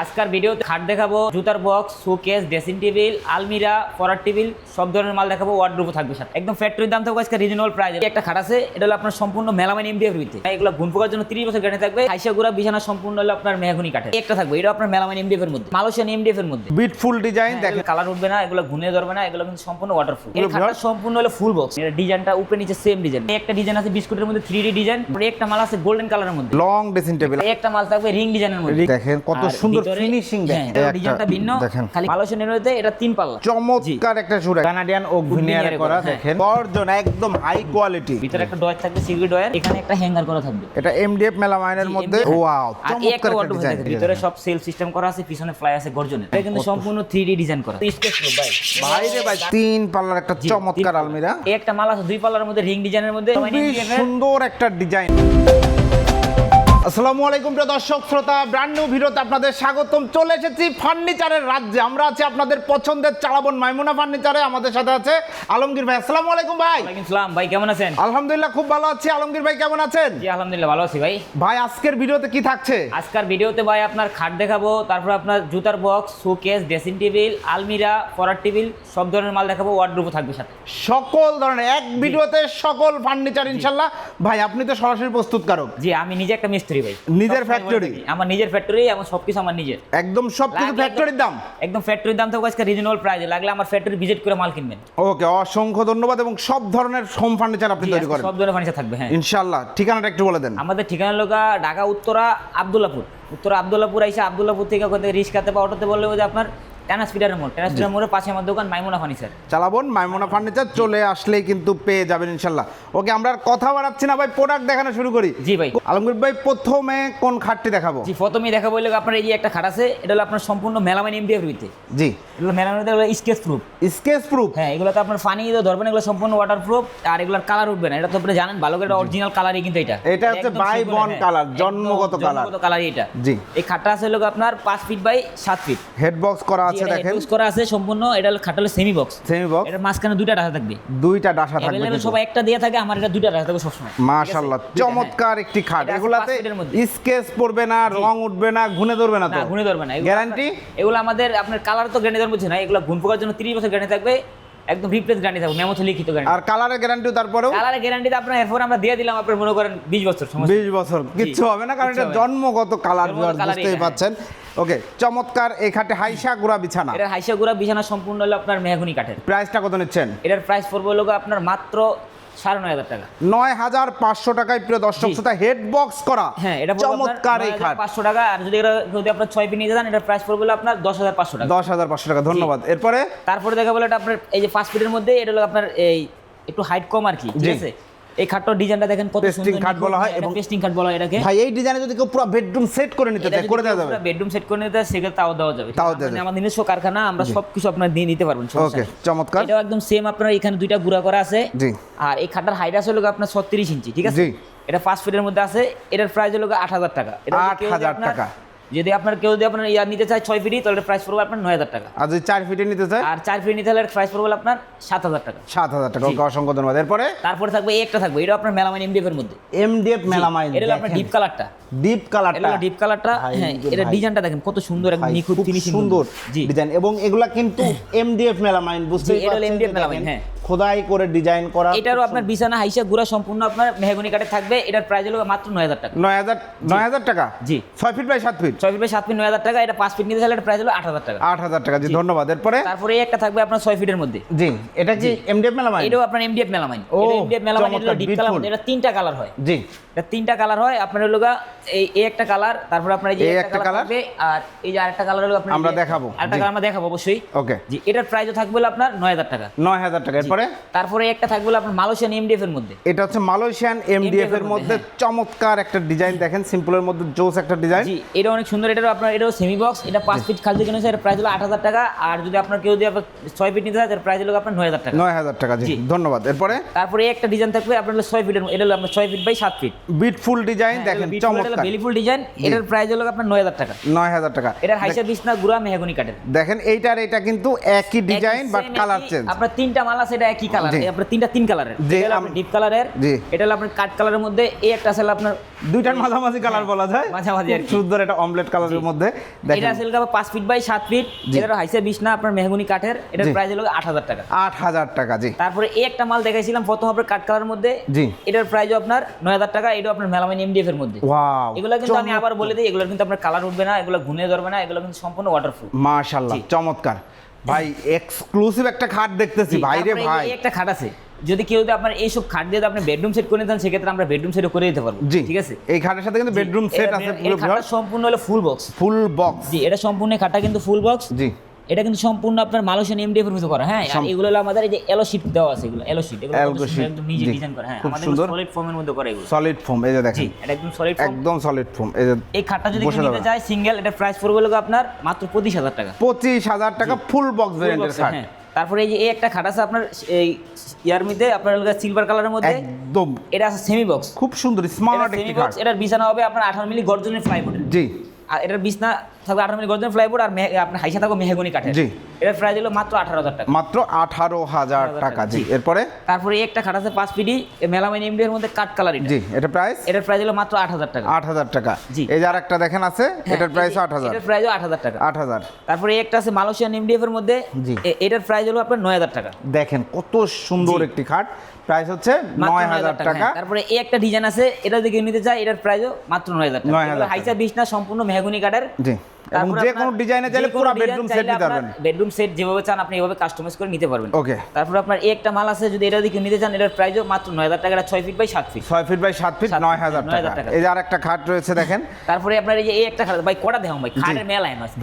আজকের ভিডিওতে খাট দেখাবো জুতার বক্স শোকেস ড্রেসিং টেবিল আলমিরা পরার টেবিল সব ধরনের মাল দেখাবো ওয়ার্ড্রোবও থাকবে সাথে। একদম ফ্যাক্টরির দাম থাকবে আজকে রিজনেবল প্রাইস একটা খাট আছে এটা হলো আপনার সম্পূর্ণ মেলামাইন এমডিএফ ভিত্তি এগুলো গুণ পোকার জন্য 30 বছর গ্যারান্টি থাকবে। আইসাগুড়া বিছানা সম্পূর্ণ হলো আপনার মেহগুনি কাঠে একটা থাকবে এটা আপনার মেলামাইন এমডিএফ এর মধ্যে মালয়েশিয়ান এমডিএফ এর মধ্যে। বিটফুল ডিজাইন দেখেন। কালার উঠবে না এগুলো ঘুনে ধরবে না এগুলো কিন্তু সম্পূর্ণ ওয়াটারপ্রুফ এই খাটটা সম্পূর্ণ হলো ফুল বক্স এটা ডিজাইনটা উপরে নিচে সেম ডিজাইন একটা ডিজাইন আছে বিস্কুটের মধ্যে 3D ডিজাইন একটা মাল আছে গোল্ডেন কালারের মধ্যে। লং ড্রেসিং টেবিল একটা মাল থাকবে রিং ডিজাইনের মধ্যে। দেখেন কত আর সুন্দর ফিনিশিং হ্যাঁ, দেখেন একটা- ডিজাইনটা ভিন্ন। খালি মালয়েশিয়ান এর এটা তিন পাল্লা। চমৎকার একটা চূড়া কানাডিয়ান ওক ভিনিয়ার করা করা, হ্যাঁ। দেখেন। গর্জন একদম হাই কোয়ালিটি ভিতরে একটা ডয়ার থাকবে সিলভার ডয়ার এখানে একটা হ্যাঙ্গার করা থাকবে। এটা এমডিএফ মেলামাইনের মধ্যে? ওয়াও আর এই একটা চমৎকার একটা ডিজাইন ভিতরে সব সেলফ সিস্টেম করা আছে পিছনে ফ্লাই আছে গর্জনের এটা কিন্তু সম্পূর্ণ 3D ডিজাইন করা। স্কেচ প্রুফ ভাই। বাইরে ভাই তিন পাল্লার একটা চমৎকার আলমিরা। একটা মাল আছে দুই পাল্লার মধ্যে রিং ডিজাইনের মধ্যে। সুন্দর একটা ডিজাইন আসসালামু আলাইকুম প্রিয় দর্শক শ্রোতা ব্র্যান্ড নিউ ভিডিওতে আপনাদের স্বাগতম। চলে এসেছি ফার্নিচারের রাজ্যে। আমরা আছি আপনাদের পছন্দের চালাবন মাইমুনা ফার্নিচারে। আমাদের সাথে আছে আলমগীর ভাই। আসসালামু আলাইকুম ভাই। ওয়ালাইকুম সালাম। ভাই কেমন আছেন? আলহামদুলিল্লাহ খুব ভালো আছি। আলমগীর ভাই কেমন আছেন? জি আলহামদুলিল্লাহ ভালো আছি ভাই। ভাই আজকের ভিডিওতে কি থাকছে? আজকের ভিডিওতে ভাই আপনার খাট দেখাবো তারপর আপনার জুতার বক্স শোকেস ড্রেসিং টেবিল আলমিরা পরার টেবিল সব ধরনের মাল দেখাবো ওয়ার্ড্রোবও থাকবে সাথে। সকল ধরনের এক ভিডিওতে সকল ফার্নিচার ইনশাল্লাহ। ভাই আপনি তো সরাসরি প্রস্তুত প্রস্তুতকারক। জি আমি নিজে একটা মিস্ত্রি। ভাই নিজের? থাকি, আমার নিজের ফ্যাক্টরি আমার সবকিছু আমার নিজের। একদম সব কিছু লাগলে ফ্যাক্টরির দাম। একদম ফ্যাক্টরির দাম থাকবে আজকে রিজনেবল প্রাইসে লাগলে আমার ফ্যাক্টরি ভিজিট করে মাল কিনবেন। ওকে অসংখ্য ধন্যবাদ এবং সব ধরনের হোম ফার্নিচার আপনি তৈরি করেন। সব ধরনের ফার্নিচার থাকবে হ্যাঁ। ইনশাল্লাহ ঠিকানাটা একটু বলে দেন। আমাদের ঠিকানা লোকা ঢাকা উত্তরা আবদুল্লাপুর উত্তরা আবদুল্লাপুর আইসা আবদুল্লাপুর থেকে ওখান থেকে রিক্সাতে বা অটোতে বললে যে আপনার ট্রান্সপিটারের মোড়। ট্রান্সপিটার মোড়ের পাশে আমার দোকান মাইমুনা ফার্নিচার। চালাবন মাইমোনা ফার্নিচার চলে আসলেই কিন্তু পেয়ে যাবেন ইনশাল্লাহ। ওকে আমরা আর কথা বাড়াচ্ছি না ভাই প্রোডাক্ট দেখানো শুরু করি। জি ভাই। আলমগীর ভাই প্রথমে কোন খাটটি দেখাবো? জি প্রথমেই দেখা বললে আপনার এই যে একটা খাট আছে এটা হলো আপনার সম্পূর্ণ মেলামাইন এমডিএফ রুইতে জি। এগুলো melamine scratch proof scratch proof হ্যাঁ এগুলো তো আপনার ফানি ধরবেন এগুলো সম্পূর্ণ ওয়াটার প্রুফ আর এগুলোর কালার উঠবে না। এটা তো আপনি জানেন ভালো করে অরিজিনাল কালারই কিন্তু এটা। এটা হচ্ছে হ্যাঁ, colour, একদম জন্মগত colour। জন্মগত কালারই এটা। জি। এই খাটটা আছে হলো আপনার পাঁচ ফিট বাই সাত ফিট হেড বক্স করা আছে দেখেন। ইউজ করা আছে সম্পূর্ণ এটা খাটালে সেমি বক্স সেমি বক্স এটার মাঝখানে দুইটা ডাসা থাকবে। দুইটা ডাসা থাকবে সবাই একটা দিয়ে থাকে আমার এটা দুইটা ডাসা থাকবে সবসময়। মাশাআল্লাহ হ্যাঁ। চমৎকার একটি খাট। এটা এগুলাতে। স্কেচ পড়বে না রং উঠবে না ঘুনে ধরবে না তো? না ঘুরে ধরবে না। গ্যারান্টি এগুলো আমাদের আপনার কালার তো গ্যারান্টি দেওয়ার বুঝছে না? এগুলো ঘুন পোকার জন্য 30 বছর গ্যারান্টি থাকবে। একদম রিপ্লেস গ্যারান্টি থাকবে। মেমোতে লিখিত গ্যারান্টি আর কালারের গ্যারান্টিও তারপরেও? কালারের গ্যারান্টিতে আপনার এরপর আমরা দিয়ে দিলাম আপনার মনে করেন 20 বছর সমস্যা। নেই। বিশ বছর কিচ্ছু হবে না কারণ এটা জন্মগত কালার বুঝতেই পাচ্ছেন? ওকে চমৎকার এই খাটে হাইসা গুড়া বিছানা। এটার হাইসা গুড়া বিছানা সম্পূর্ণ হলো আপনার মেহগুনি কাঠের। প্রাইসটা কত নিচ্ছেন? এটার প্রাইস পড়বে হলো আপনার মাত্র সাড়ে নয় হাজার টাকা। নয় হাজার পাঁচশো টাকায় প্রিয় দর্শক শ্রোতা হেড বক্স করা। হ্যাঁ এটা চমৎকার এই খাট। পাঁচশো টাকা। আর যদি এটা যদি আপনার ছয় নিতে যান এটার প্রাইস পড়বে আপনার দশ হাজার পাঁচশো টাকা। দশ হাজার পাঁচশো টাকা ধন্যবাদ। এরপরে? তারপরে দেখা বলে এটা আপনার এই যে পাঁচ ফিটের মধ্যে এটা হলো আপনার এই একটু হাইট কম আর কি ঠিক আছে? এই খাটটার ডিজাইনটা দেখেন কত খাট বলা হয় এবং- পেস্টিং খাট বলা হয় এটাকে। ভাই এই ডিজাইনে যদি কেউ পুরো বেডরুম সেট করে নিতে চায় করে দেওয়া যাবে। বেডরুম সেট করে নিতে সেক্ষেত্রে তাও দেওয়া যাবে। তাও দেওয়া মানে যাবে। আমাদের নিজস্ব কারখানা আমরা সবকিছু আপনার দিয়ে নিতে পারবেন ওকে চমৎকার। এটাও একদম সেম আপনার এখানে দুইটা গুড়া করা আছে। জি। আর এই খাটার হাইট আছে হলো আপনার ছত্রিশ ইঞ্চি ঠিক আছে? জি। এটা পাঁচ ফিটের মধ্যে আছে এটার প্রাইস হলো আট হাজার টাকা। এটা যদি কেউ 8,000 টাকা। যদি আপনার কেউ যদি আপনার ইয়া নিতে চায় ছয় ফিটি তাহলে প্রাইস পড়বে আপনার নয় হাজার টাকা। আর যদি চার ফিটে নিতে চায়? আর চার ফিট নিতে হলে প্রাইস পড়বে আপনার সাত হাজার টাকা। সাত হাজার টাকা। ওকে অসংখ্য ধন্যবাদ। এরপরে? তারপরে থাকবে এই একটা থাকবে এটা আপনার মেলামাইন এমডিএফ এর মধ্যে। এমডিএফ মেলামাইন এটা হলো আপনার ডিপ কালারটা ডিপ এটা কালারটা হলো ডিপ কালারটা হ্যাঁ এটা ডিজাইনটা দেখেন কত সুন্দর একদম নিখুঁত খুব ফিনিশিং সুন্দর জি। ডিজাইন এবং এগুলা কিন্তু এমডিএফ মেলামাইন বুঝতে এটা হলো MDF মেলামাইন, হ্যাঁ। খোদাই করে ডিজাইন করা এটারও আপনার বিছানা হাইসা গুড়া সম্পূর্ণ আপনার মেহগনি কাঠে থাকবে। এটার প্রাইস হলো মাত্র নয় হাজার টাকা। নয় হাজার নয় হাজার টাকা? জি। ছয় ফিট বাই সাত ফিট ছয় ফিট বাই সাত ফিট নয় হাজার টাকা এটা পাঁচ ফিট নিতে চাইলে প্রাইস হলো আট হাজার টাকা। আট হাজার টাকা জি ধন্যবাদ। এরপরে? তারপরে একটা থাকবে আপনার ছয় ফিটের মধ্যে। জি এটা কি এমডিএফ মেলামাইন এটাও আপনার এমডিএফ মেলামাইন এমডিএফ মেলামাইন এটা ডিপ কালার এটা তিনটা কালার হয়। জি। এটা তিনটা কালার হয় আপনার হলো এই এই একটা কালার তারপর আপনার এই যে একটা কালার। থাকবে আর এই যে আরেকটা কালার হলো আপনার আমরা দেখাবো, আরেকটা। কালার আমরা দেখাবো অবশ্যই। ওকে জি এটার প্রাইসও থাকবে আপনার নয় হাজার টাকা। নয় হাজার টাকা। এরপরে? তারপরে একটা থাকবে আপনার মালয়েশিয়ান এমডিএফ এর মধ্যে। এটা হচ্ছে মালয়েশিয়ান এমডিএফ এর এর মধ্যে মধ্যে, চমৎকার একটা ডিজাইন দেখেন সিম্পলের মধ্যে জোস একটা ডিজাইন জি এটা অনেক সুন্দর এটারও আপনার এটাও সেমি বক্স এটা পাঁচ ফিট খালতে কিনেছে এর প্রাইস হলো আট হাজার টাকা আর যদি আপনার কেউ যদি আপনার ছয় ফিট নিতে চায় তার প্রাইস হলো আপনার নয় হাজার টাকা। নয় হাজার টাকা জি। ধন্যবাদ। এরপরে? তারপরে একটা ডিজাইন থাকবে আপনার হলো ছয় ফিটের এটা হলো আপনার ছয় ফিট বাই সাত ফিট বিটফুল ডিজাইন হ্যাঁ, দেখেন চমৎকার। বেলিফুল ডিজাইন এটার প্রাইস হলো আপনার নয় হাজার টাকা। নয় হাজার টাকা। এটার হাইসা বিছনা গুড়া মেহগনি কাঠের। দেখেন এইটার এটা কিন্তু একই ডিজাইন বাট কালার চেঞ্জ আপনার তিনটা মাল আছে এটা একই কালার। আপনার তিনটা তিন কালারের এটা আপনার ডিপ কালারের জি। এটা হলো আপনার কাঠ কালারের মধ্যে এই একটা আছে আপনার দুইটার মাঝামাঝি কালার বলা যায়। হ্যাঁ, মাঝামাঝি আর সুন্দর এটা অমলেট কালারের মধ্যে দেখেন। এটা আছে হলো পাঁচ ফিট বাই সাত ফিট জি। এটার হাইসা বিছনা আপনার মেহগনি কাঠের। এটার। প্রাইস হলো আট হাজার টাকা। আট হাজার টাকা জি। তারপরে এই একটা মাল দেখাইছিলাম প্রথম আপনার কাঠ কালারের মধ্যে। জি। এটার প্রাইসও আপনার নয় হাজার টাকা। এটা আপনার মেলামাইন এমডিএফ এর মধ্যে। ওয়াও এগুলো কিন্তু আমি আবার বলে দিই এগুলো কিন্তু আপনার কালার উঠবে না এগুলো ঘুনে ধরবে না এগুলো কিন্তু সম্পূর্ণ ওয়াটারপ্রুফ মাশাআল্লাহ চমৎকার। ভাই এক্সক্লুসিভ একটা খাট দেখতেছি ভাই রে ভাই। একটা খাট আছে। যদি কেউ যদি আপনার এইসব খাট দিয়ে আপনি বেডরুম সেট করে নিতেন সেক্ষেত্রে আমরা বেডরুম সেটও করে দিতে পারব। ঠিক আছে? এই খাটের সাথে কিন্তু বেডরুম সেট আছে এই পুরো সম্পূর্ণ হলো ফুল বক্স ফুল বক্স জি এটা সম্পূর্ণ খাটটা কিন্তু ফুল বক্স জি। এটা কিন্তু সম্পূর্ণ আপনার মালয়েশিয়ান এমডিএফ এর ভিতরে করা হ্যাঁ? আর এগুলো হলো আমাদের এই যে এলো শিট দেওয়া আছে এগুলো এলো শিট এগুলো একদম নিজে ডিজাইন করা হ্যাঁ? আমাদের সলিড ফর্মের মধ্যে করা এগুলো। সলিড ফোম এই যে দেখেন। এটা একদম সলিড ফর্ম একদম সলিড ফোম এই যে এই খাটটা যদি বসে কেউ নিতে যাবে। সিঙ্গেল এটা প্রাইস পড়বে হলো আপনার মাত্র পঁচিশ হাজার টাকা। পঁচিশ হাজার টাকা ফুল বক্স ভেরিয়েন্টের খাট। হ্যাঁ। তারপরে এই যে এই একটা খাট আছে আপনার এই ইয়ার মধ্যে আপনার সিলভার কালারের মধ্যে। একদম। এটা আছে সেমি বক্স খুব সুন্দর স্মার্ট একটি খাট। এটার বিছানা হবে আপনার আঠারো মিলি গর্জনের প্লাইবোর্ড জি। আর এটার বিছনা থাকবে আঠারো মিলি প্লাইবোর্ড আর আপনার হাইসা থাকবে মেহগনি কাঠের। জি। এটার প্রাইস হলো মাত্র আঠারো হাজার টাকা। মাত্র আঠারো হাজার টাকা জি। এরপরে? তারপরে একটা খাট আছে পাঁচ পিডি মেলামাইন এমডি এর মধ্যে কাঠ কালার জি এটা প্রাইস এটার প্রাইস হলো মাত্র আট হাজার টাকা। আট হাজার টাকা। জি। এই যে আর একটা দেখেন আছে হ্যাঁ, এটার প্রাইস আট হাজার। এটার প্রাইসও আট হাজার টাকা। আট হাজার। তারপরে একটা আছে মালয়েশিয়ান এমডিএফ এর মধ্যে জি। এটার প্রাইস হলো আপনার নয় হাজার টাকা। দেখেন কত সুন্দর একটি খাট। প্রাইস হচ্ছে নয় হাজার টাকা হ্যাঁ। তারপরে এই একটা ডিজাইন আছে এটা যদি কেউ নিতে চায় এটার প্রাইসও মাত্র নয় হাজার টাকা। 9,000 হাইসা বিছনা সম্পূর্ণ মেহগুনি কাঠের। জি। এবং যে কোনো ডিজাইনে চাইলে পুরো বেডরুম সেট নিতে পারবেন বেডরুম সেট যেভাবে চান আপনি এভাবে কাস্টমাইজ করে নিতে পারবেন। ওকে তারপরে আপনার এই একটা মাল আছে যদি এটা যদি কেউ নিতে চান এটার প্রাইসও মাত্র নয় হাজার টাকা এটা ছয় ফিট বাই সাত ফিট ছয় ফিট বাই সাত ফিট সাত নয় feet, হাজার 9,000 টাকা। এই যে আর একটা খাট রয়েছে দেখেন। তারপরে আপনার এই যে এই একটা খাট ভাই কটা দেখাম ভাই? খাটের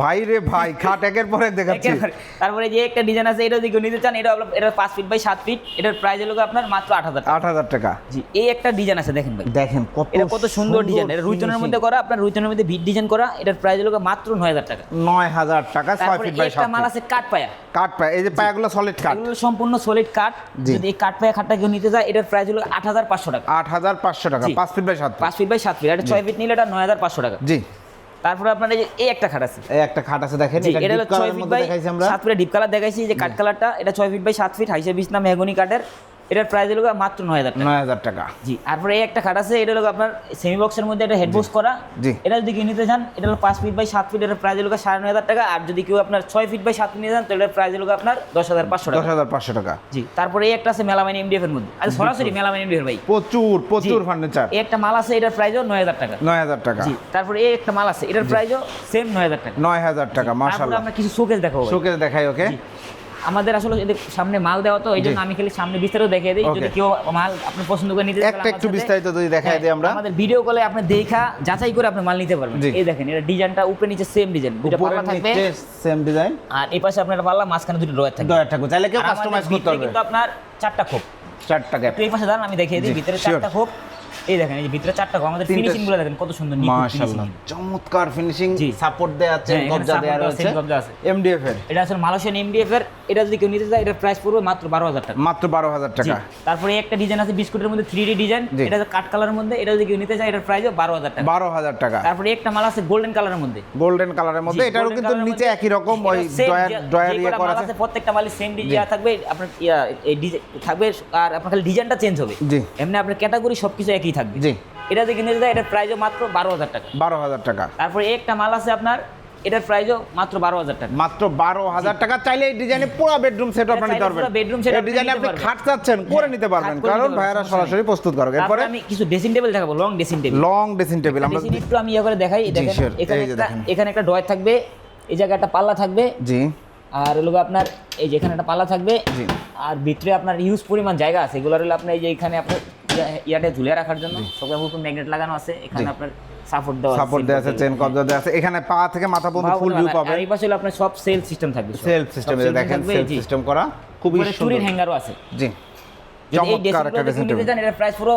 ভাই রে ভাই খাট একের পরে দেখাচ্ছি। একেবারে। তারপরে যে একটা ডিজাইন আছে এটা যদি কেউ নিতে চান এটা এটা পাঁচ ফিট বাই সাত ফিট এটার প্রাইস হলো আপনার মাত্র আট হাজার টাকা। আট হাজার টাকা। জি এই একটা ডিজাইন আছে দেখেন ভাই। দেখেন কত এটা কত সুন্দর ডিজাইন এটা রুইতনের মধ্যে করা আপনার রুইতনের মধ্যে ভিট ডিজাইন করা এটার প্রাইস হলো মাত্র নয় হাজার টাকা। নয় হাজার টাকা ছয় ফিট বাই মাল আছে কাঠ পায়া। কাঠ পায় এই যে পায়াগুলো সলিড কাঠ। এগুলো সম্পূর্ণ সলিড কাঠ। যদি এই কাঠ পায়া খাটটা কেউ নিতে যায় এটার প্রাইস হলো আট হাজার পাঁচশো টাকা। আট হাজার পাঁচশো টাকা জি। পাঁচ ফিট বাই সাত পাঁচ ফিট ফিট বাই সাত ফিট এটা ছয় ফিট নিলে এটা নয় হাজার পাঁচশো টাকা। জি। তারপরে আপনার এই যে এই একটা খাট আছে। এই একটা খাট আছে দেখেন এটা হলো deep ফিট মধ্যে বাই দেখাইছি আমরা। সাত ফিটের ডিপ কালার দেখাইছি যে কাঠ কালারটা এটা ছয় ফিট বাই সাত ফিট হাইসে বিছ না মেহগনি কাঠের। এটার প্রাইস হলো মাত্র নয় হাজার নয় হাজার টাকা। জি তারপরে এই একটা খাট আছে এটা হলো আপনার সেমি বক্সের মধ্যে একটা হেড বক্স করা। জি। এটা যদি কেউ নিতে চান এটা হলো পাঁচ ফিট বাই সাত ফিট এটার প্রাইস হলো সাড়ে নয় হাজার টাকা। আর যদি কেউ আপনার ছয় ফিট বাই সাত চান তাহলে এটার প্রাইস হলো আপনার দশ হাজার পাঁচশো দশ হাজার পাঁচশো টাকা। জি তারপরে এই একটা আছে মেলামাইন এমডিএফ এর মধ্যে। আচ্ছা সরাসরি মেলামাইন এমডিএফ ভাই। প্রচুর প্রচুর। ফার্নিচার এই একটা মাল আছে এটার প্রাইসও নয় হাজার টাকা। নয় হাজার টাকা। জি তারপরে এই একটা মাল আছে এটার প্রাইসও সেম নয় হাজার টাকা। নয় হাজার টাকা তারপরে আমরা কিছু শোকেস দেখাবো শোকেস দেখাই ওকে। আমাদের আসলে সামনে মাল দেওয়া তো এই জন্য আমি খালি সামনে বিস্তারিত দেখিয়ে দিই। যদি কেউ মাল আপনি পছন্দ করে নিতে একটা একটু বিস্তারিত যদি হ্যাঁ, দিই আমরা। আমাদের ভিডিও কলে আপনি দেখা যাচাই করে আপনি মাল নিতে পারবেন। এই দেখেন এটা ডিজাইনটা উপরে নিচে সেম ডিজাইন দুটো পাল্লা থাকবে। সেম ডিজাইন আর এই পাশে আপনার পাল্লা মাঝখানে দুটো ড্রয়ার থাকবে। দয়া ঠাকুর চাইলে কেউ কাস্টমাইজ করতে পারবে। কিন্তু আপনার চারটা খোপ। চারটা তো এই পাশে দাঁড়ান আমি দেখিয়ে দিই ভিতরে চারটা খোপ। এই দেখেন এই ভিতরে চারটা আমাদের ফিনিশিংগুলো দেখেন কত সুন্দর মাশাআল্লাহ চমৎকার ফিনিশিং সাপোর্ট দেয়া আছে হ্যাঁ, কবজা দেয়া আছে, কবজা আছে। এমডিএফ এর। এটা আসলে মালয়েশিয়ান এমডিএফ এর এটা যদি কেউ নিতে চায় এটার প্রাইস পড়বে মাত্র বারো হাজার টাকা। মাত্র বারো হাজার জি। টাকা। তারপরে একটা ডিজাইন আছে বিস্কুটের মধ্যে থ্রি ডি ডিজাইন এটা কাঠ কালারের মধ্যে এটা যদি কেউ নিতে চায় এটার বারো হাজার টাকা। বারো হাজার টাকা। তারপরে একটা মাল আছে গোল্ডেন কালারের মধ্যে। গোল্ডেন কালারের মধ্যে এটারও কিন্তু নিচে একই রকম ওই এটা ড্রয়ার যে ইয়ে করা আছে। প্রত্যেকটা মালই সেম ডিজাইন থাকবে। আপনার এই ডিজাইন থাকবে আর আপনার খালি ডিজাইনটা চেঞ্জ হবে। এমনি আপনার ক্যাটাগরি সবকিছু একই থাকবে? জি। এটা যদি নিতে যায় এটার প্রাইসও মাত্র বারো হাজার টাকা। বারো হাজার টাকা। তারপরে একটা মাল আছে আপনার এটার প্রাইসও মাত্র বারো হাজার টাকা। মাত্র বারো হাজার টাকা চাইলে এই ডিজাইনে পুরো বেডরুম সেট আপনি নিতে পারবেন এই আপনি ডিজাইনে আপনি খাট চাচ্ছেন করে হ্যাঁ, নিতে পারবেন। কারণ ভাইয়ারা সরাসরি প্রস্তুত করে এরপরে আমি কিছু ড্রেসিং টেবিল দেখাবো long dressing table long dressing table আমরা একটু আমি ইয়ে করে দেখাই। দেখেন এখানে একটা। এখানে একটা ড্রয়ার থাকবে এই জায়গায় একটা পাল্লা থাকবে। জি। আর হলো আপনার এই যে এখানে একটা পাল্লা থাকবে। জি। আর ভিতরে আপনার ইউজ পরিমাণ জায়গা আছে। এগুলো হলো আপনার এই যে এখানে আপনার ইয়াটা ঝুলিয়ে রাখার জন্য সব উপর ম্যাগনেট লাগানো আছে এখানে আপনার সাপোর্ট দেওয়া সাপোর্ট দেওয়া আছে চেন কবজা দেওয়া আছে। এখানে পা থেকে মাথা পর্যন্ত ফুল ভিউ পাবেন। এই পাশে হলো আপনার সব সেল সিস্টেম থাকবে সেল সেলফ সিস্টেম দেখেন সেল সেলফ সিস্টেম করা খুবই সুন্দর। চুরির হ্যাঙ্গারও আছে। জি। চমৎকার একটা ড্রেসিং ড্রেসিং টেবিল চান প্রাইস পুরো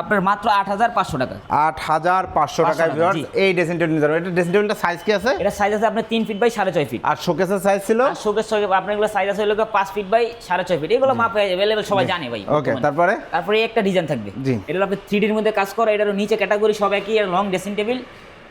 আপনার মাত্র আট হাজার পাঁচশো টাকা। আট হাজার পাঁচশো টাকায় টাকা, এই ড্রেসিং টেবিল নিতে এটা ড্রেসিং টেবিলটা সাইজ কি আছে? এটা সাইজ আছে আপনার তিন ফিট বাই সাড়ে ছয় ফিট আর শোকেসের সাইজ ছিল? শোকেস আপনার এগুলো সাইজ আছে হলো পাঁচ ফিট বাই সাড়ে ছয় ফিট এগুলো মাপ অ্যাভেলেবেল সবাই জানে ভাই। ওকে তারপরে? তারপরে একটা ডিজাইন থাকবে। জি। এটা আপনি থ্রি ডির মধ্যে কাজ করা এটার নিচে ক্যাটাগরি সব একই লং ড্রেসিং টেবিল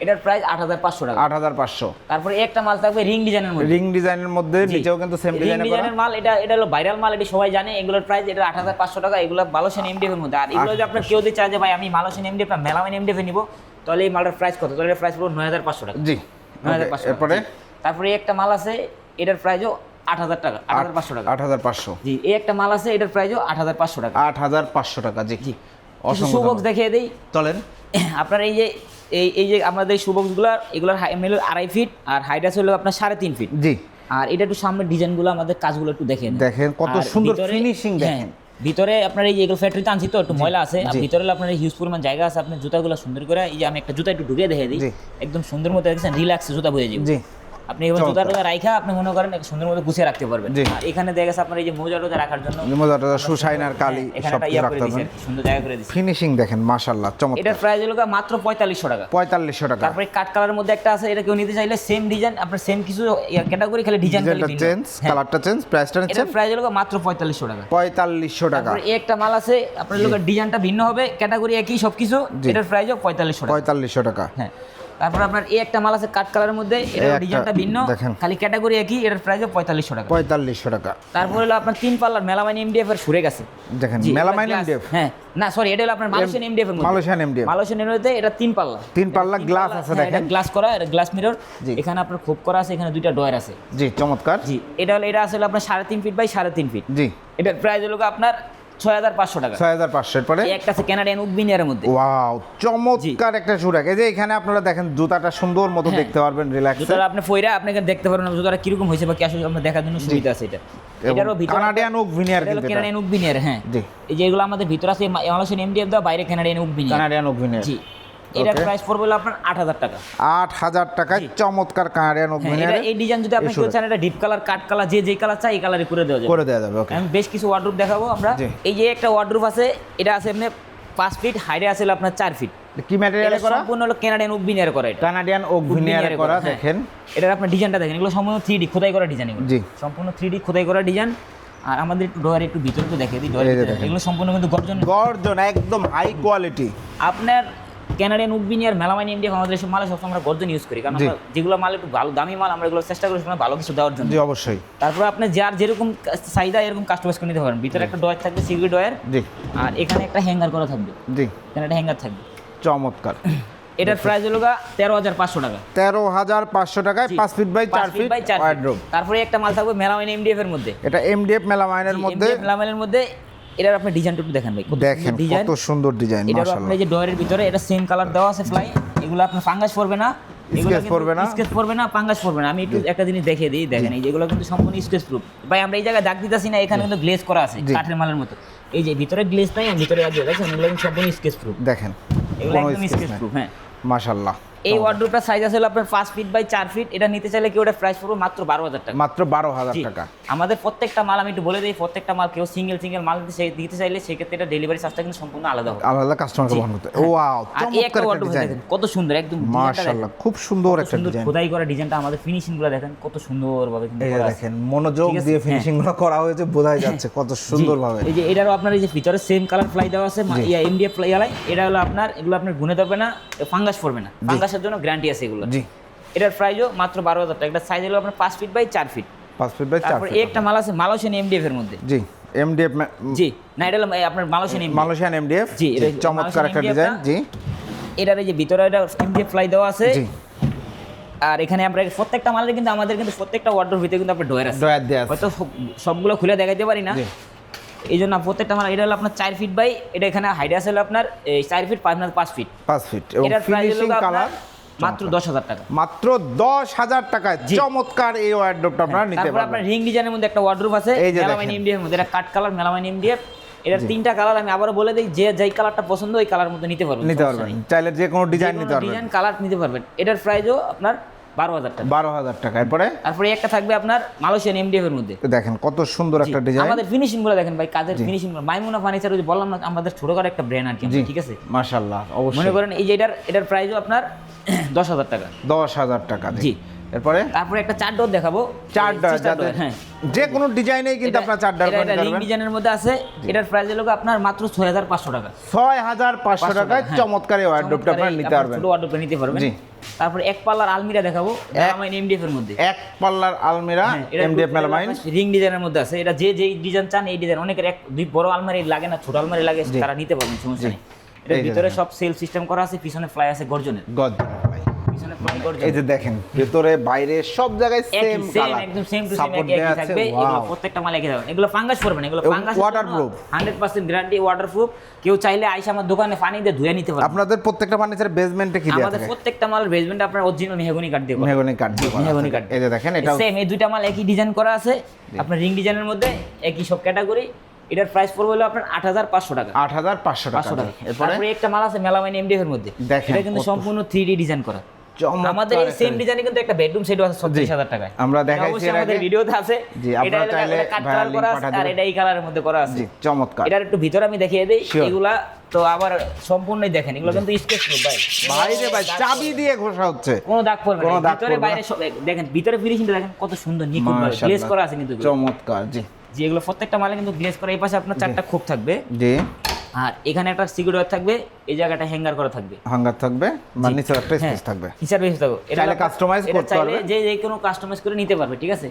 এটার প্রাইস আট হাজার পাঁচশো টাকা। আট হাজার পাঁচশো। তারপরে একটা মাল থাকবে রিং ডিজাইনের মধ্যে রিং ডিজাইনের মধ্যে নিচেও কিন্তু সেম ডিজাইনের ডিজাইনের মাল এটা এটা হলো ভাইরাল মাল এটা সবাই জানে এগুলোর প্রাইস এটা আট হাজার পাঁচশো টাকা এগুলো বালোসেন এমডিএফ এর মধ্যে। আর এগুলো যদি আপনার কেউ যদি চায় যে ভাই আমি মালোসেন এমডিএফ না মেলামেন এমডিএফ নিবো তাহলে এই মালটার প্রাইস কত? তাহলে প্রাইস পড়বে নয় হাজার পাঁচশো টাকা। জি। নয় হাজার পাঁচশো এরপরে? তারপরে একটা মাল আছে এটার প্রাইসও আট হাজার টাকা আট হাজার পাঁচশো টাকা। আট হাজার পাঁচশো। জি এই একটা মাল আছে এটার প্রাইসও আট হাজার পাঁচশো টাকা। আট হাজার পাঁচশো টাকা জি। জি। অসংখ্য ধন্যবাদ। দেখিয়ে দিই। চলেন। আপনার এই যে এই এই যে আমাদের শুবক্সগুলোর এগুলোর এমএল আড়াই ফিট আর হাইট আছে হলো আপনার সাড়ে তিন ফিট জি। আর এটা একটু সামনের ডিজাইনগুলো আমাদের কাজগুলো একটু দেখেন। দেখেন কত সুন্দর ফিনিশিং হ্যাঁ, দেখেন। ভিতরে আপনার এই এগুলো ফ্যাক্টরিতে আনছি তো একটু ময়লা আছে। আর ভিতরে আপনার হিউজ পরিমাণ জায়গা আছে আপনার জুতাগুলো সুন্দর করে এই যে আমি একটা জুতা একটু ঢুকিয়ে দেখে দিই। একদম সুন্দর মতো দেখছেন রিল্যাক্সে জুতা বুঝে যাবে। জি। আপনি এবার। জুতাটা রাইখা আপনি মনে করেন সুন্দর মতো গুছিয়ে রাখতে পারবেন। আর এখানে দেখা গেছে আপনার এই যে মোজা টোজা রাখার জন্য মজাটা সুসাইনার কালি হ্যাঁ, সব কিছু রাখতে পারবেন। সুন্দর জায়গা করে দিয়েছে ফিনিশিং দেখেন মাশাল্লাহ চমৎকার। এটার প্রাইস হলো মাত্র পঁয়তাল্লিশশো টাকা। পঁয়তাল্লিশশো টাকা। তারপরে কাট কালারের মধ্যে একটা আছে এটা কেউ নিতে চাইলে সেম ডিজাইন আপনার সেম কিছু ক্যাটাগরি খালি ডিজাইন ডিজাইনটা চেঞ্জ কালারটা চেঞ্জ প্রাইসটা নিচ্ছেন এটার প্রাইস হলো মাত্র পঁয়তাল্লিশশো টাকা। পঁয়তাল্লিশশো টাকা। তারপরে একটা মাল আছে আপনার লোকের ডিজাইনটা ভিন্ন হবে ক্যাটাগরি একই সব কিছু জি। এটার প্রাইসও পঁয়তাল্লিশশো টাকা। পঁয়তাল্লিশশো টাকা। হ্যাঁ। তারপর আপনার এই একটা মাল আছে কাট কালারের মধ্যে এটার ডিজাইনটা ভিন্ন। খালি ক্যাটাগরি একই এটার প্রাইসও পঁয়তাল্লিশশো টাকা। পঁয়তাল্লিশশো টাকা। তারপরে হলো আপনার তিন পাল্লার মেলামাইন এমডিএফ এর সুরে গেছে। দেখেন মেলামাইন এটা এমডিএফ হ্যাঁ না সরি এটা হলো আপনার মালয়েশিয়ান এমডিএফ এর মধ্যে। মালয়েশিয়ান এমডিএফ মালয়েশিয়ান এমডিএফ এটা তিন পাল্লা। তিন পাল্লা গ্লাস আছে দেখেন। গ্লাস করা এটা গ্লাস মিরর। এখানে আপনার খোপ করা আছে এখানে দুইটা ডয়ার আছে। জি চমৎকার। জি এটা হলো এটা আসলে আপনার সাড়ে তিন ফিট বাই সাড়ে তিন ফিট জি। এটার প্রাইস হলো আপনার ছয় হাজার পাঁচশো টাকা। ছয় হাজার পাঁচশো এরপরে? একটা আছে ক্যানাডিয়ান উকবিনিয়ারের মধ্যে। ওয়াও চমৎকার একটা সুরাক এই যে এখানে আপনারা দেখেন জুতাটা সুন্দর মতো হ্যাঁ। দেখতে পারবেন রিল্যাক্স জুতাটা আপনি ফইরা আপনাকে দেখতে পারবেন জুতাটা কীরকম হয়েছে বা কি আসলে আপনার দেখার জন্য সুবিধা আছে এটা। এটারও ভিতরে কানাডিয়ান কিন্তু ক্যানাডিয়ান হ্যাঁ। জি। এই আমাদের ভিতরে আছে মালয়েশিয়ান এমডিএফ দেওয়া বাইরে Canadian oak veneer Canadian oak veneer জি। এটার. প্রাইস পড়বে হলো আপনার আট হাজার টাকা। আট হাজার টাকায় চমৎকার কানাডিয়ান ওক হ্যাঁ, ভিনিয়ার এই ডিজাইন যদি আপনি কেউ চান এটা ডিপ কালার কাট কালার যে যে কালার চাই এই কালারে করে দেওয়া যাবে। করে দেওয়া যাবে ওকে আমি বেশ কিছু ওয়ার্ডরুপ দেখাবো আমরা। এই যে একটা ওয়ার্ডরুপ আছে এটা আছে এমনি পাঁচ ফিট হাইটে আছে আপনার চার ফিট কি ম্যাটেরিয়ালে করা? সম্পূর্ণ হলো ক্যানাডিয়ান উকবিনিয়ার করা এটা। কানাডিয়ান ওক ভিনিয়ারে করা হ্যাঁ। দেখেন। এটার আপনার ডিজাইনটা দেখেন এগুলো সম্পূর্ণ থ্রি ডি খোদাই করা ডিজাইন এগুলো। জি। সম্পূর্ণ থ্রি ডি খোদাই করা ডিজাইন আর আমাদের ডয়ার একটু ভিতরে তো দেখে দিই ডয়ার। এগুলো সম্পূর্ণ কিন্তু গর্জন গর্জন একদম হাই কোয়ালিটি আপনার Canadian oak veneer melamine India আমাদের এসব মালে সবসময় আমরা গর্জন ইউজ করি। কারণ আমরা যেগুলো মাল একটু ভালো দামি মাল আমরা এগুলো চেষ্টা করি সবসময় ভালো কিছু দেওয়ার জন্য। অবশ্যই। তারপর আপনি যার যেরকম চাহিদা এরকম কাস্টমাইজ করে নিতে পারেন। ভিতরে একটা ডয়ার থাকবে সিগি ডয়ার আর এখানে একটা হ্যাঙ্গার করা থাকবে। জি। এখানে একটা হ্যাঙ্গার থাকবে। চমৎকার। এটার প্রাইস হলো গা তেরো হাজার পাঁচশো টাকা। তেরো হাজার পাঁচশো টাকায় পাঁচ ফিট বাই চার ফিট বাই চার। তারপরে একটা মাল থাকবে মেলামাইন এমডিএফ এর মধ্যে। এটা এমডিএফ মেলামাইনের মধ্যে মেলামাইনের মধ্যে এটার আপনি ডিজাইনটা একটু দেখেন ভাই দেখেন কত সুন্দর ডিজাইন মাশাআল্লাহ। আপনি যে ডয়ের ভিতরে এটা সেম কালার দেওয়া আছে ফ্লাই এগুলো আপনার ফাঙ্গাস পড়বে না। Scratch পড়বে না? স্কেচ পড়বে না পাঙ্গাস পড়বে না। আমি একটু একটা জিনিস দেখিয়ে দিই দেখেন এই যেগুলো কিন্তু সম্পূর্ণ স্কেচ প্রুফ ভাই আমরা এই জায়গায় দাগ দিতেছি না এখানে কিন্তু গ্লেজ করা আছে কাঠের মালের মতো। এই যে ভিতরে গ্লেজ নাই ভিতরে আছে দেখেন এগুলো সম্পূর্ণ স্কেচ প্রুফ দেখেন এগুলো একদম স্কেচ। প্রুফ হ্যাঁ। মাশাআল্লাহ। এই ওয়ার্ডরোবটার সাইজ আছে হলো আপনার পাঁচ ফিট বাই চার ফিট এটা নিতে চাইলে কি ওটা প্রাইস পড়বে মাত্র বারো হাজার টাকা? মাত্র বারো হাজার। টাকা। আমাদের প্রত্যেকটা মাল আমি একটু বলে দিই প্রত্যেকটা মাল কেউ সিঙ্গেল সিঙ্গেল মাল দিতে চাই- দিতে চাইলে সেক্ষেত্রে এটা ডেলিভারি চার্জটা কিন্তু সম্পূর্ণ আলাদা হবে। আলাদা কাস্টমারকে বহন করতে ওয়াও আর এই একটা চমৎকার দেখেন কত সুন্দর একদম মাশাআল্লাহ খুব সুন্দর একটা ডিজাইন খোদাই করা ডিজাইনটা আমাদের ফিনিশিংগুলো দেখেন কত সুন্দর ভাবে কিন্তু দেখেন মনোযোগ দিয়ে হ্যাঁ। ফিনিশিংগুলো করা হয়েছে বোঝাই যাচ্ছে কত সুন্দর ভাবে এই যে এটারও আপনার এই যে ফিচারে সেম কালার ফ্লাই দেওয়া আছে। ইয়া এমডিএফ ফ্লাই আলাই এটা হলো আপনার এগুলো আপনার গুনে ধরবে না ফাঙ্গাস পড়বে না। ফাঙ্গাসের জন্য গ্যারান্টি আছে এগুলো। জি। এটার প্রাইসও মাত্র বারো হাজার টাকা। এটা সাইজ হলো আপনার পাঁচ ফিট বাই চার ফিট পাঁচ ফিট বাই চার ফিট এই একটা মাল আছে মালয়েশিয়ান এমডিএফ এর মধ্যে। জি এমডিএফ জি না এটা হলো আপনার মালয়েশিয়ান এমডিএফ মালয়েশিয়ান এমডিএফ জি, এটা চমৎকার একটা ডিজাইন জি। এটার এই যে ভিতরে এটা এমডিএফ ফ্লাই দেওয়া আছে। জি। আর এখানে আমরা প্রত্যেকটা মালের কিন্তু আমাদের কিন্তু প্রত্যেকটা ওয়ার্ডের ভিতরে কিন্তু আপনার ডয়ার আছে। দয়ার দেয়া আছে। হয়তো সব- সবগুলো খুলে দেখাইতে পারি না। এই জন্য প্রত্যেকটা মাল এটা হলো আপনার চার ফিট বাই এটা এখানে হাইট আছে হলো আপনার এই চার ফিট পাঁচ পাঁচ ফিট পাঁচ ফিট এটার প্রাইস হলো আপনার মাত্র দশ হাজার টাকা। মাত্র দশ হাজার টাকায় চমৎকার এই ওয়ার্ডরোবটা আপনারা নিতে তারপর আপনার রিং ডিজাইনের মধ্যে একটা ওয়ার্ডরোব আছে যে মেলামাইন ইন্ডিয়ার মধ্যে এটা কাট কালার মেলামাইন ইন্ডিয়ার এটার তিনটা কালার আমি আবারও বলে দিই যে যেই কালারটা পছন্দ ওই কালার মধ্যে নিতে পারবেন নিতে পারবেন। চাইলে যে কোনো ডিজাইন নিতে পারবেন। ডিজাইন কালার নিতে পারবেন। এটার প্রাইসও আপনার বারো হাজার টাকা। বারো হাজার টাকা। এরপরে? তারপরে একটা থাকবে আপনার মালয়েশিয়ান এমডিএফ এর মধ্যে। দেখেন কত সুন্দর একটা ডিজাইন আমাদের ফিনিশিংগুলো দেখেন ভাই কাজের ফিনিশিংগুলো। মাইমুনা ফার্নিচার যে বললাম না আমাদের ছোটখাটো একটা ব্র্যান্ড আর কি ঠিক আছে? মাশাল্লাহ মনে করেন এই যে এটার এটার প্রাইসও আপনার দশ হাজার টাকা। দশ হাজার টাকা জি। এরপরে? তারপরে একটা চার ডোর দেখাবো। চার door, হ্যাঁ। যে কোনো ডিজাইনেই কিন্তু আপনার চার ডয়ার এটা রিং ডিজাইনের মধ্যে আছে। এটার প্রাইস হলো আপনার মাত্র ছয় হাজার পাঁচশো টাকা। ছয় হাজার পাঁচশো 500 টাকায় হ্যাঁ। চমৎকার এই ওয়ার্ড্রোপটা আপনারা নিতে পারবেন। ছোট ওয়ার্ডরোবটা নিতে পারবেন। জি। তারপরে এক পাল্লার আলমিরা দেখাবো মেলামাইন এমডিএফ এর মধ্যে। এক পাল্লার আলমিরা এমডিএফ মেলামাইন রিং ডিজাইনের মধ্যে আছে। এটা যে যেই ডিজাইন চান এই ডিজাইন অনেকের এক দুই বড় আলমারি লাগে না ছোট আলমারি লাগে তারা নিতে পারবেন সমস্যা নেই। এটার ভিতরে সব সেল সিস্টেম করা আছে পিছনে ফ্লাই আছে গর্জনের। ফ্লাই এই যে দেখেন ভেতরে বাইরে সব জায়গায় সেম কালার একদম সেম টু সেম একই থাকবে। এগুলো প্রত্যেকটা মাল একই থাকবে। এগুলো ফাঙ্গাস করবে না এগুলো ফাঙ্গাস waterproof। 100% গ্যারান্টি ওয়াটারপ্রুফ কেউ চাইলে আইসা আমার দোকানে পানি দিয়ে ধুয়ে নিতে পারবে। আপনাদের প্রত্যেকটা বেসমেন্টে কি দেওয়া আমাদের প্রত্যেকটা বেসমেন্ট আপনার অরিজিনাল মেহগনি দিয়ে মেহগনি দিয়ে মেহগনি। এই যে দেখেন এটা সেম এই দুইটা মাল একই ডিজাইন করা আছে। আপনার রিং ডিজাইনের মধ্যে একই সব ক্যাটাগরি এটার প্রাইস পড়বে হলো আপনার আট হাজার পাঁচশো টাকা। আট হাজার পাঁচশো টাকা। দিয়ে। এরপরে? একটা মাল আছে মেলামাইন এমডিএফ এর মধ্যে। দেখেন এটা কিন্তু সম্পূর্ণ থ্রি ডি ডিজাইন করা। আমাদের এই সেম ডিজাইনে কিন্তু একটা বেডরুম সেটও আছে ছত্রিশ হাজার টাকায়। আমরা দেখাইছি এর আগে। ভিডিওতে আছে। এটা চাইলে কাঠ ভাইয়ার কালার করা আছে আর এটা এই কালারের মধ্যে করা আছে। জি চমৎকার। এটার একটু ভিতরে আমি দেখিয়ে দিই. এগুলা তো আবার সম্পূর্ণই দেখেন। এগুলো কিন্তু স্কেচ প্রুফ ভাই। বাইরে ভাই চাবি দিয়ে ঘষা হচ্ছে। কোনো দাগ পড়বে না। ভিতরে বাইরে দেখেন ভিতরে ফিনিশিংটা দেখেন কত সুন্দর নিখুঁত ভাবে। গ্লেজ করা আছে কিন্তু চমৎকার জি। যে এগুলো প্রত্যেকটা মালে কিন্তু গ্লেজ করা। এই পাশে আপনার চারটা খোপ থাকবে। জি। আর এখানে একটা সিকিউরিটি থাকবে এই জায়গাটা হ্যাঙ্গার করা থাকবে। হাঙ্গার থাকবে মানে নিচে একটা হ্যাঁ, স্পেস থাকবে। ফিচার বেশি থাকবে। এটা এটা করতে পারবে। যে যে কোনো কাস্টমাইজ করে নিতে পারবে ঠিক আছে?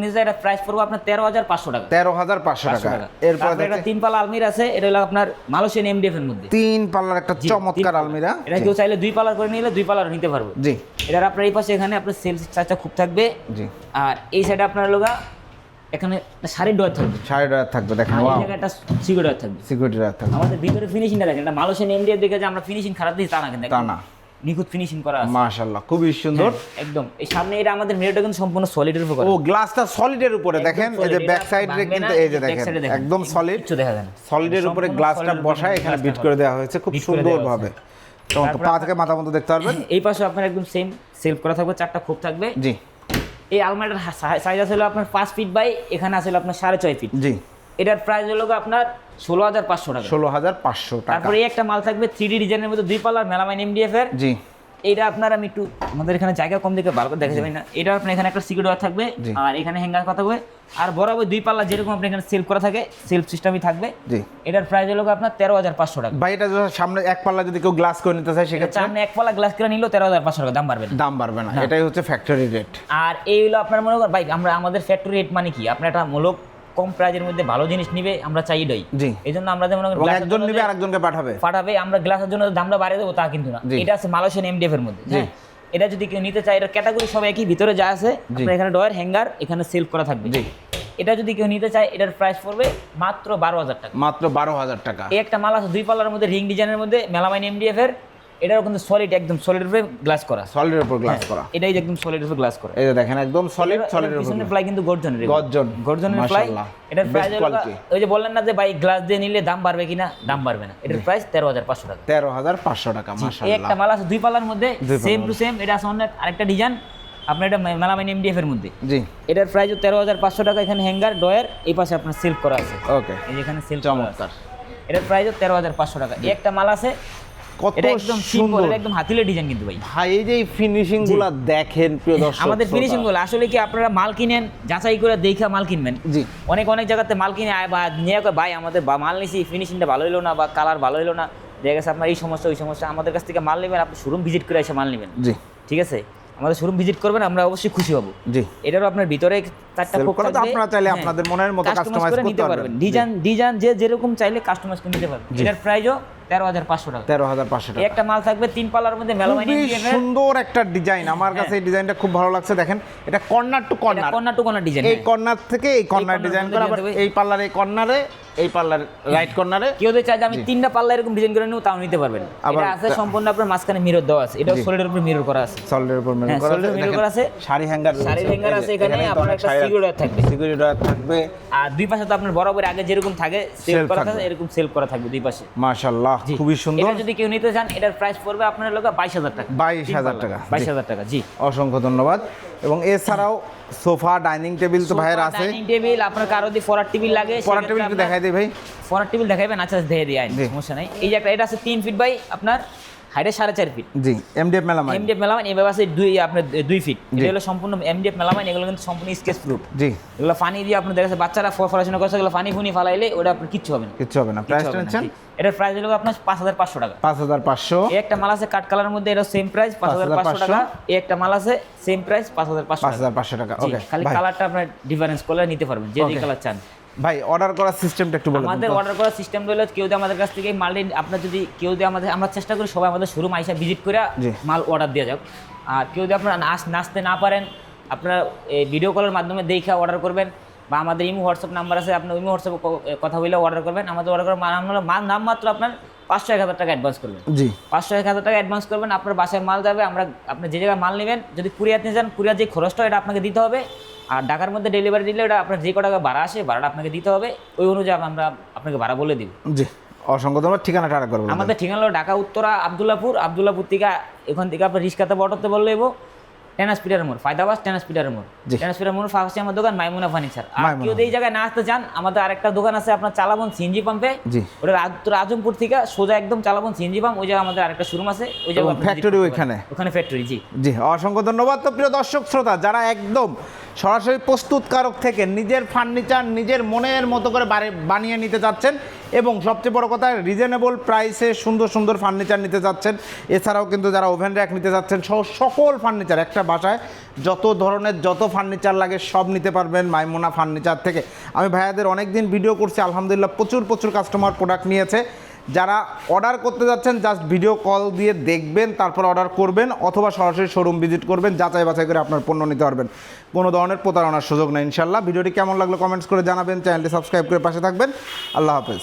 নিতে চাই এটা প্রাইস পড়বে আপনার তেরো হাজার পাঁচশো টাকা। তেরো হাজার পাঁচশো পাঁচশো টাকা। টাকা। এরপরে একটা তিন পালা আলমির আছে এটা হলো আপনার মালয়েশিয়ান এমডিএফ এর মধ্যে। তিন পাল্লার একটা চমৎকার আলমিরা। এটা কেউ চাইলে দুই পালার করে নিলে দুই পালার নিতে পারবে। জি। এটার আপনার এই পাশে এখানে আপনার সেলস চার্জটা খুব থাকবে। জি। আর এই সাইডে আপনার লোগা এখানে একটা ডয়ার থাকবে। সাড়ে ডয়ার থাকবে দেখেন ওয়াও একটা সিকিউর ডয়ার থাকবে। সিকিউরিটি ডয়ার থাকবে। আমাদের ভিতরে ফিনিশিংটা দেখেন এটা মালয়েশিয়ান এমডিএফ দেখে যে আমরা ফিনিশিং খারাপ দিই তা না কিন্তু তা না। নিখুঁত ফিনিশিং করা আছে। মাশাআল্লাহ খুবই সুন্দর। হ্যাঁ, একদম। এই সামনে এটা আমাদের মেরুটা কিন্তু সম্পূর্ণ সলিডের উপর ও গ্লাসটা সলিডের উপরে দেখেন এই যে ব্যাক সাইডে কিন্তু এই যে দেখেন। একদম সলিড কিচ্ছু দেখা যায় না। সলিডের উপরে গ্লাসটা বসায় এখানে বিট করে দেওয়া হয়েছে খুব Bit সুন্দর ভাবে হয়েছে। চমৎকার পা থেকে মাথা মতো দেখতে পারবেন। এই পাশে আপনার একদম সেম সেলফ করা থাকবে চারটা খোপ থাকবে। জি। এই আলমারিটার সাইজ আছে হলো আপনার পাঁচ ফিট বাই এখানে আছে আপনার সাড়ে ছয় ফিট জি। এটার প্রাইস হলো আপনার ষোলো হাজার পাঁচশো টাকা। ষোলো হাজার পাঁচশো টাকা। তারপরে একটা মাল থাকবে থ্রি ডি ডিজাইনের মধ্যে দুই পাল্লার মেলামাইন এমডিএফ এর। জি। এইটা আপনার আমি একটু আমাদের এখানে জায়গা কম দেখে ভালো করে দেখা যাবে না। এটা আপনার এখানে একটা সিকিউর থাকবে আর এখানে হ্যাঙ্গার কথা থাকবে আর বরাবর দুই পাল্লা যেরকম আপনার এখানে সেল করা থাকে সেলফ সিস্টেমই থাকবে। জি। এটার প্রাইস হলো আপনার তেরো হাজার পাঁচশো টাকা। ভাই এটা যদি সামনে এক পাল্লা যদি কেউ গ্লাস করে নিতে চায় এটা সেক্ষেত্রে? সামনে এক পাল্লা গ্লাস করে নিলেও তেরো হাজার পাঁচশো টাকা দাম বাড়বে না। দাম বাড়বে না। এটাই হচ্ছে ফ্যাক্টরি রেট আর এই হলো আপনার মনে করেন ভাই আমরা আমাদের ফ্যাক্টরি রেট মানে কি? আপনার একটা মূলক কম প্রাইজের মধ্যে ভালো জিনিস নিবে আমরা চাই এটাই। এই জন্য আমরা যেমন একজন নিবে আরেকজনকে পাঠাবে। পাঠাবে আমরা গ্লাসের জন্য দামটা বাড়িয়ে দেবো তা কিন্তু না। এটা আছে মালয়েশিয়ান এমডিএফ এর মধ্যে হ্যাঁ? এটা যদি কেউ নিতে চায় এটা ক্যাটাগরি সব একই ভিতরে যা আছে আপনার এখানে ডয়ের হ্যাঙ্গার এখানে সেল করা থাকবে। জি। এটা যদি কেউ নিতে চায় এটার প্রাইস পড়বে মাত্র বারো হাজার টাকা। মাত্র বারো হাজার টাকা। এই একটা মাল আছে দুই পাল্লার মধ্যে রিং ডিজাইনের মধ্যে মেলামাইন এমডিএফ এর। এটাও কিন্তু সলিড একদম সলিড উপরে গ্লাস করা। সলিডের উপর গ্লাস করা। এটাই একদম সলিড উপরে গ্লাস করা। এই যে দেখেন একদম সলিড সলিডের উপর পিছনের প্লাই কিন্তু গর্জনের। গর্জন। গর্জনের প্লাই মাশাআল্লাহ। এটার প্রাইস quality। ওই যে বললেন না যে ভাই গ্লাস দিয়ে নিলে দাম বাড়বে কিনা? দাম বাড়বে না। এটার প্রাইস তেরো হাজার পাঁচশো টাকা। তেরো হাজার পাঁচশো টাকা মাশাআল্লাহ। একটা মাল আছে দুই পাল্লার মধ্যে সেম টু সেম এটা আছে অন্য আরেকটা ডিজাইন আপনার এটা মেলামাইন এমডিএফ এর মধ্যে। জি। এটার প্রাইস তেরো হাজার পাঁচশো টাকা এখানে হ্যাঙ্গার ডয়ার এই পাশে আপনার সেল করা আছে। ওকে এই যেখানে সেল চমৎকার। এটার প্রাইস তেরো হাজার পাঁচশো টাকা। এই একটা মাল আছে কত একদম সুন্দর। একদম হাতিলের ডিজাইন কিন্তু ভাই। ভাই এই যে ফিনিশিংগুলা দেখেন প্রিয় দর্শক আমাদের। ফিনিশিংগুলো আসলে কি আপনারা মাল কিনেন যাচাই করে দেখা মাল কিনবেন? জি। অনেক অনেক জায়গাতে মাল কিনে আয় বা নিয়ে কয়, ভাই আমাদের বা মাল নিছি ফিনিশিংটা ভালো হলো না বা কালার ভালো হলো না। দেখা গেছে আপনার এই সমস্যা ওই সমস্যা। আমাদের কাছ থেকে মাল নেবেন আপনি শোরুম ভিজিট করে এসে মাল নেবেন। জি। ঠিক আছে? আমাদের শোরুম ভিজিট করবেন আমরা অবশ্যই খুশি হব। জি। এটারও আপনার ভিতরে Sell খোপ করা আপনারা চাইলে হ্যাঁ, আপনাদের মনের মতো করে করতে নিতে পারবেন। ডিজাইন ডিজাইন যে যেরকম চাইলে কাস্টমাইজ করে নিতে পারবেন। এটার প্রাইসও তেরো হাজার পাঁচশো টাকা। তেরো হাজার পাঁচশো এই টাকা। একটা মাল থাকবে তিন পাল্লার মধ্যে মেলামাইন সুন্দর একটা ডিজাইন আমার কাছে এই ডিজাইনটা খুব ভালো লাগছে। দেখেন এটা corner to corner corner to corner design এই কর্নার থেকে এই কর্নার ডিজাইন করা এই পার্লার এই কর্নারে এই পাল্লার রাইট কর্নারে কেউ যদি চায় যে আমি তিনটা পাল্লা এরকম ডিজাইন করে নেব তাও নিতে পারবেন। এটা আছে সম্পূর্ণ আপনার মাঝখানে মিরর দেওয়া আছে। এটা জি। সোলের উপর মিরর করা আছে। সল্টের উপর হ্যাঁ, করা আছে। mirror করা আছে। শাড়ি হ্যাঙ্গার শাড়ি hanger আছে এখানে, আপনার একটা guard থাকবে। সিকিউরিটি থাকবে। আর দুই পাশে তো আপনার বরাবর আগে যেরকম থাকে সেল করা থাকে এরকম সেল করা থাকবে দুই পাশে। মাশাআল্লাহ খুবই সুন্দর। এটা যদি কেউ নিতে চান এটার প্রাইস পড়বে আপনার লোক বাইশ হাজার টাকা। 22,000 টাকা, বাইশ জি। হাজার টাকা জি। অসংখ্য ধন্যবাদ। এবং এছাড়াও সোফা ডাইনিং টেবিল তো ভাইয়ের আছে। ডাইনিং টেবিল আপনার কারও যদি ফরার টেবিল লাগে পড়ার টেবিল দেখাই দিই ভাই। ফরার টেবিল দেখাবেন আচ্ছা দেখে দিয়ে সমস্যা নাই। এই যে একটা এটা আছে তিন ফিট বাই আপনার হাইটে সাড়ে চার ফিট জি এমডিএফ মেলামাইন। এমডিএফ মেলামাইন এভাবে আছে দুই আপনার দুই ফিট এটা হলো সম্পূর্ণ এমডিএফ মেলামাইন এগুলো কিন্তু সম্পূর্ণ স্কেচ প্রুফ জি। এগুলো পানি দিয়ে আপনার দেখা বাচ্চারা পড়াশোনা করছে এগুলো পানি ফুনি ফালাইলে ওটা আপনার কিচ্ছু হবে না। কিচ্ছু হবে না। প্রাইস টেনশন এটার প্রাইস হলো আপনার পাঁচ হাজার পাঁচশো টাকা। পাঁচ হাজার পাঁচশো। একটা মাল আছে কাট কালারের মধ্যে এটা সেম প্রাইস পাঁচ হাজার পাঁচশো টাকা। এই একটা মাল আছে সেম প্রাইস পাঁচ হাজার পাঁচশো পাঁচ হাজার পাঁচশো টাকা ওকে খালি কালারটা আপনার ডিফারেন্স করলে নিতে পারবেন যে কালার চান। ভাই অর্ডার করার সিস্টেমটা একটু বলুন আমাদের অর্ডার করার সিস্টেম হলো কেউ যদি আমাদের কাছ থেকে মাল আপনার যদি কেউ যদি আমাদের আমরা চেষ্টা করি সবাই আমাদের শোরুম আইসা ভিজিট করে মাল অর্ডার দেওয়া যাক। আর কেউ যদি আপনারা নাচ নাচতে না পারেন আপনারা এই ভিডিও কলের মাধ্যমে দেখে অর্ডার করবেন। বা আমাদের ইমো হোয়াটসঅ্যাপ নাম্বার আছে আপনি ইমো হোয়াটসঅ্যাপে কথা বলে অর্ডার করবেন। আমাদের অর্ডার করার নাম মাল নাম মাত্র আপনার পাঁচশো এক হাজার টাকা অ্যাডভান্স করবেন। জি। পাঁচশো এক হাজার টাকা অ্যাডভান্স করবেন আপনার বাসায় মাল যাবে আমরা আপনি যে জায়গায় মাল নেবেন যদি কুরিয়ার নিয়ে যান কুরিয়ার যে খরচটা এটা আপনাকে দিতে হবে। আর ঢাকার মধ্যে ডেলিভারি দিলে ওটা আপনার যে ক টাকা ভাড়া আসে ভাড়াটা আপনাকে দিতে হবে। ওই অনুযায়ী আমরা আপনাকে ভাড়া বলে দিব। জি। অসংখ্য ধন্যবাদ। ঠিকানাটা আরেকবার আমাদের ঠিকানা হলো ঢাকা উত্তরা আবদুল্লাপুর। আবদুল্লাপুর থেকে এখান থেকে আপনার রিক্সাতে বটতে বললে এবো টেনাসপিটার মোড় ফায়দাবাস টেনাসপিটার মোড় জি। টেনাসপিটার মোড় ফার্স্টে আমার দোকান মাইমুনা ফার্নিচার আর কেউ এই জায়গায় না আসতে চান আমাদের আরেকটা দোকান আছে আপনার চালাবন সিএনজি পাম্পে। ওটা রাজমপুর আজমপুর থেকে সোজা একদম চালাবন সিএনজি পাম্প ওই জায়গায় আমাদের আরেকটা শোরুম আছে ওই জায়গায় করতে ওইখানে? ওখানে ফ্যাক্টরি জি জি অসংখ্য ধন্যবাদ তো প্রিয় দর্শক শ্রোতা যারা একদম সরাসরি প্রস্তুতকারক থেকে নিজের ফার্নিচার নিজের মনের মতো করে বানিয়ে নিতে চাচ্ছেন এবং সবচেয়ে বড় কথা রিজনেবল প্রাইসে সুন্দর সুন্দর ফার্নিচার নিতে চাচ্ছেন এছাড়াও কিন্তু যারা ওভেন র্যাক নিতে চাচ্ছেন সহ সকল ফার্নিচার একটা বাসায় যত ধরনের যত ফার্নিচার লাগে, সব নিতে পারবেন মাইমোনা ফার্নিচার থেকে। আমি ভাইয়াদের অনেক দিন ভিডিও করছি, আলহামদুলিল্লাহ প্রচুর প্রচুর কাস্টমার প্রোডাক্ট নিয়েছে। যারা অর্ডার করতে যাচ্ছেন জাস্ট ভিডিও কল দিয়ে দেখবেন, তারপর অর্ডার করবেন, অথবা সরাসরি শোরুম ভিজিট করবেন, যাচাই বাছাই করে আপনার পণ্য নিতে পারবেন। কোনো ধরনের প্রতারণার সুযোগ নেই ইনশাল্লাহ ভিডিওটি কেমন লাগল কমেন্টস করে জানাবেন। চ্যানেলটি সাবস্ক্রাইব করে পাশে থাকবেন। আল্লাহ হাফেজ।